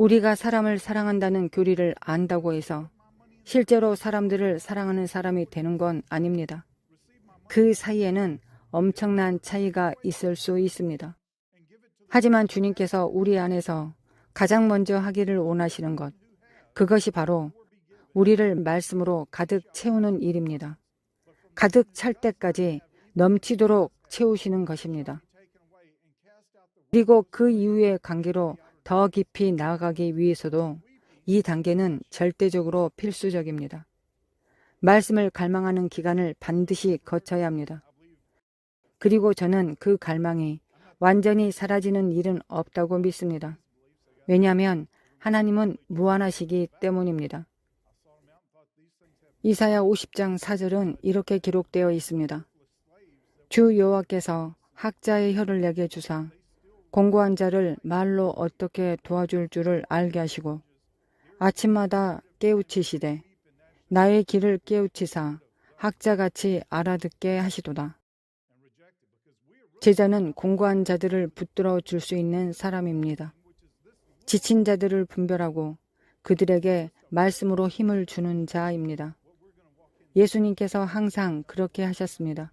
우리가 사람을 사랑한다는 교리를 안다고 해서 실제로 사람들을 사랑하는 사람이 되는 건 아닙니다. 그 사이에는 엄청난 차이가 있을 수 있습니다. 하지만 주님께서 우리 안에서 가장 먼저 하기를 원하시는 것, 그것이 바로 우리를 말씀으로 가득 채우는 일입니다. 가득 찰 때까지 넘치도록 채우시는 것입니다. 그리고 그 이후의 관계로 더 깊이 나아가기 위해서도 이 단계는 절대적으로 필수적입니다. 말씀을 갈망하는 기간을 반드시 거쳐야 합니다. 그리고 저는 그 갈망이 완전히 사라지는 일은 없다고 믿습니다. 왜냐하면 하나님은 무한하시기 때문입니다. 이사야 50장 4절은 이렇게 기록되어 있습니다. 주 여호와께서 학자의 혀를 내게 주사 공고한 자를 말로 어떻게 도와줄 줄을 알게 하시고 아침마다 깨우치시되 나의 길을 깨우치사 학자같이 알아듣게 하시도다. 제자는 공고한 자들을 붙들어 줄 수 있는 사람입니다. 지친 자들을 분별하고 그들에게 말씀으로 힘을 주는 자입니다. 예수님께서 항상 그렇게 하셨습니다.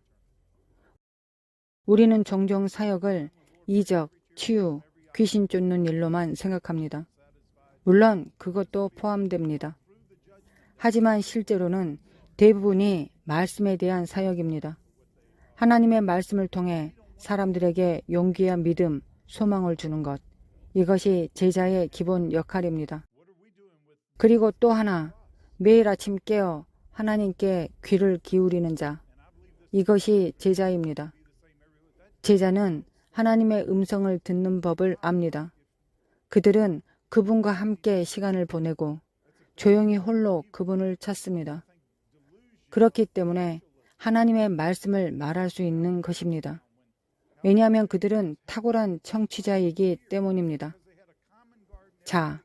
우리는 종종 사역을 이적, 치유, 귀신 쫓는 일로만 생각합니다. 물론 그것도 포함됩니다. 하지만 실제로는 대부분이 말씀에 대한 사역입니다. 하나님의 말씀을 통해 사람들에게 용기와 믿음, 소망을 주는 것. 이것이 제자의 기본 역할입니다. 그리고 또 하나, 매일 아침 깨어 하나님께 귀를 기울이는 자. 이것이 제자입니다. 제자는 하나님의 음성을 듣는 법을 압니다. 그들은 그분과 함께 시간을 보내고 조용히 홀로 그분을 찾습니다. 그렇기 때문에 하나님의 말씀을 말할 수 있는 것입니다. 왜냐하면 그들은 탁월한 청취자이기 때문입니다. 자,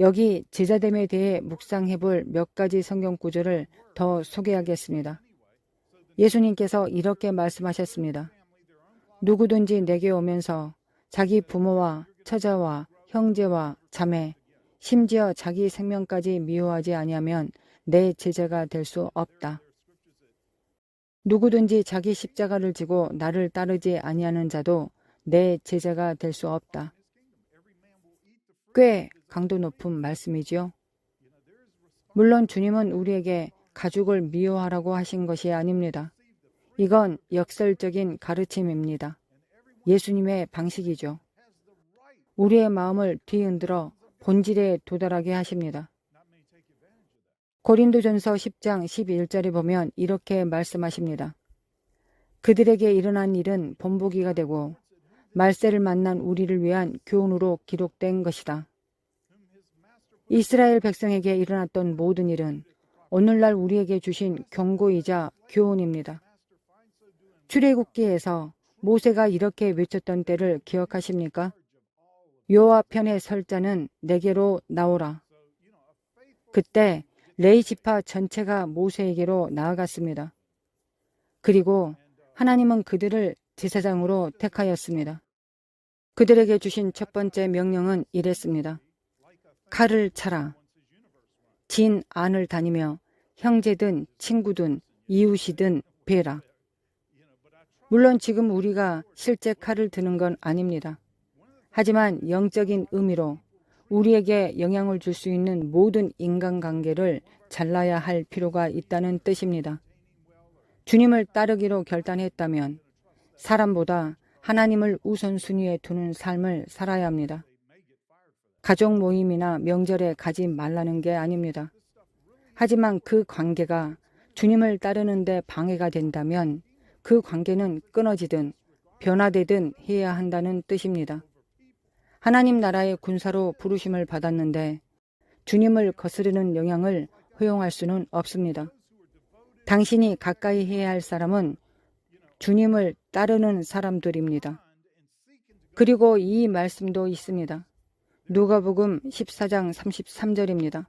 여기 제자됨에 대해 묵상해 볼 몇 가지 성경 구절을 더 소개하겠습니다. 예수님께서 이렇게 말씀하셨습니다. 누구든지 내게 오면서 자기 부모와 처자와 형제와 자매, 심지어 자기 생명까지 미워하지 아니하면 내 제자가 될 수 없다. 누구든지 자기 십자가를 지고 나를 따르지 아니하는 자도 내 제자가 될 수 없다. 꽤 강도 높은 말씀이지요. 물론 주님은 우리에게 가족을 미워하라고 하신 것이 아닙니다. 이건 역설적인 가르침입니다. 예수님의 방식이죠. 우리의 마음을 뒤흔들어 본질에 도달하게 하십니다. 고린도전서 10장 12절에 보면 이렇게 말씀하십니다. 그들에게 일어난 일은 본보기가 되고 말세를 만난 우리를 위한 교훈으로 기록된 것이다. 이스라엘 백성에게 일어났던 모든 일은 오늘날 우리에게 주신 경고이자 교훈입니다. 출애굽기에서 모세가 이렇게 외쳤던 때를 기억하십니까? 요아 편의 설자는 내게로 나오라. 그때 레이 지파 전체가 모세에게로 나아갔습니다. 그리고 하나님은 그들을 제사장으로 택하였습니다. 그들에게 주신 첫 번째 명령은 이랬습니다. 칼을 차라. 진 안을 다니며 형제든 친구든 이웃이든 베라. 물론 지금 우리가 실제 칼을 드는 건 아닙니다. 하지만 영적인 의미로 우리에게 영향을 줄 수 있는 모든 인간관계를 잘라야 할 필요가 있다는 뜻입니다. 주님을 따르기로 결단했다면 사람보다 하나님을 우선순위에 두는 삶을 살아야 합니다. 가족 모임이나 명절에 가지 말라는 게 아닙니다. 하지만 그 관계가 주님을 따르는데 방해가 된다면 그 관계는 끊어지든 변화되든 해야 한다는 뜻입니다. 하나님 나라의 군사로 부르심을 받았는데 주님을 거스르는 영향을 허용할 수는 없습니다. 당신이 가까이 해야 할 사람은 주님을 따르는 사람들입니다. 그리고 이 말씀도 있습니다. 누가복음 14장 33절입니다.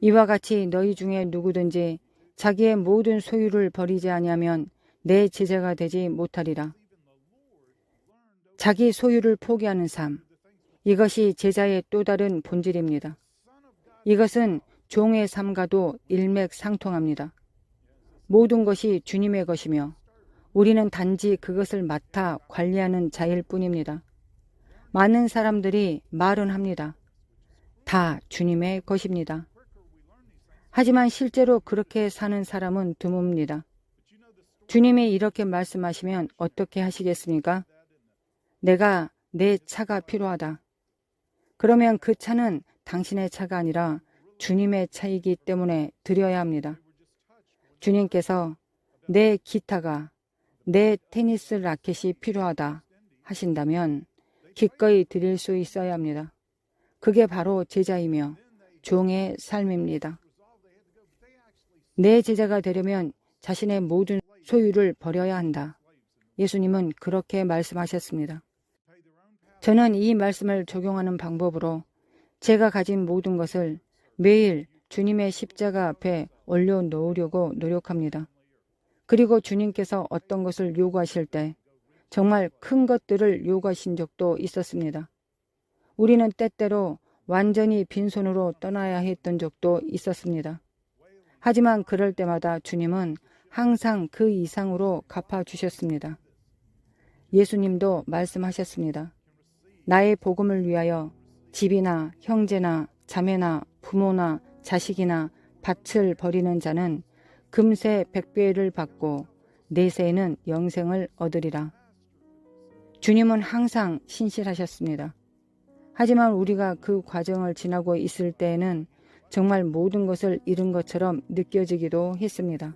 이와 같이 너희 중에 누구든지 자기의 모든 소유를 버리지 아니하면 내 제자가 되지 못하리라. 자기 소유를 포기하는 삶. 이것이 제자의 또 다른 본질입니다. 이것은 종의 삶과도 일맥상통합니다. 모든 것이 주님의 것이며 우리는 단지 그것을 맡아 관리하는 자일 뿐입니다. 많은 사람들이 말은 합니다. 다 주님의 것입니다. 하지만 실제로 그렇게 사는 사람은 드뭅니다. 주님이 이렇게 말씀하시면 어떻게 하시겠습니까? 내가 내 차가 필요하다. 그러면 그 차는 당신의 차가 아니라 주님의 차이기 때문에 드려야 합니다. 주님께서 내 기타가 내 테니스 라켓이 필요하다 하신다면 기꺼이 드릴 수 있어야 합니다. 그게 바로 제자이며 종의 삶입니다. 내 제자가 되려면 자신의 모든 소유를 버려야 한다. 예수님은 그렇게 말씀하셨습니다. 저는 이 말씀을 적용하는 방법으로 제가 가진 모든 것을 매일 주님의 십자가 앞에 올려놓으려고 노력합니다. 그리고 주님께서 어떤 것을 요구하실 때 정말 큰 것들을 요구하신 적도 있었습니다. 우리는 때때로 완전히 빈손으로 떠나야 했던 적도 있었습니다. 하지만 그럴 때마다 주님은 항상 그 이상으로 갚아주셨습니다. 예수님도 말씀하셨습니다. 나의 복음을 위하여 집이나 형제나 자매나 부모나 자식이나 밭을 버리는 자는 금세 백배를 받고 내세에는 영생을 얻으리라. 주님은 항상 신실하셨습니다. 하지만 우리가 그 과정을 지나고 있을 때에는 정말 모든 것을 잃은 것처럼 느껴지기도 했습니다.